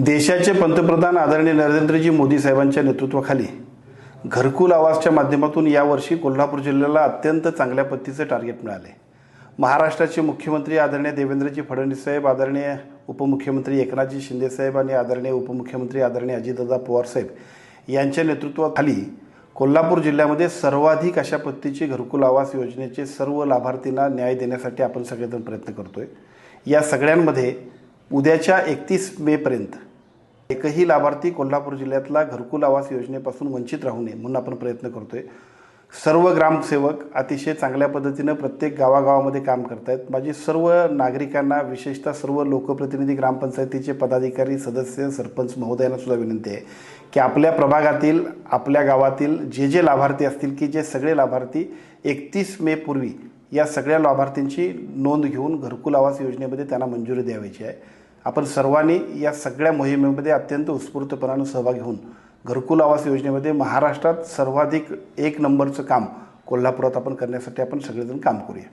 देशाचे पंतप्रधान आदरणीय नरेंद्रजी मोदी साहेबांच्या नेतृत्वाखाली घरकुल आवासच्या माध्यमातून यावर्षी कोल्हापूर जिल्ह्याला अत्यंत चांगल्या पद्धतीचं टार्गेट मिळाले. महाराष्ट्राचे मुख्यमंत्री आदरणीय देवेंद्रजी फडणवीस साहेब आदरणीय उपमुख्यमंत्री एकनाथजी शिंदेसाहेब आणि आदरणीय उपमुख्यमंत्री आदरणीय अजितदादा पवार साहेब यांच्या नेतृत्वाखाली कोल्हापूर जिल्ह्यामध्ये सर्वाधिक अशा पद्धतीची घरकुल आवास योजनेचे सर्व लाभार्थींना न्याय देण्यासाठी आपण सगळेजण प्रयत्न करतोय. या सगळ्यांमध्ये उद्याच्या एकतीस मेपर्यंत एकही लाभार्थी कोल्हापूर जिल्ह्यातला घरकुल आवास योजनेपासून वंचित राहू नये म्हणून आपण प्रयत्न करतोय. सर्व ग्रामसेवक अतिशय चांगल्या पद्धतीनं प्रत्येक गावागावामध्ये काम करतायत. माझी सर्व नागरिकांना विशेषतः सर्व लोकप्रतिनिधी ग्रामपंचायतीचे पदाधिकारी सदस्य सरपंच महोदयांना सुद्धा विनंती आहे की आपल्या प्रभागातील आपल्या गावातील जे जे लाभार्थी असतील की जे सगळे लाभार्थी एकतीस मे पूर्वी या सगळ्या लाभार्थींची नोंद घेऊन घरकुल आवास योजनेमध्ये त्यांना मंजुरी द्यावायची आहे. आपण सर्वांनी या सगळ्या मोहिमेमध्ये अत्यंत उत्स्फूर्तपणानं सहभागी होऊन घरकुल आवास योजनेमध्ये महाराष्ट्रात सर्वाधिक एक नंबरचं काम कोल्हापुरात आपण करण्यासाठी आपण सगळेजण काम करूया.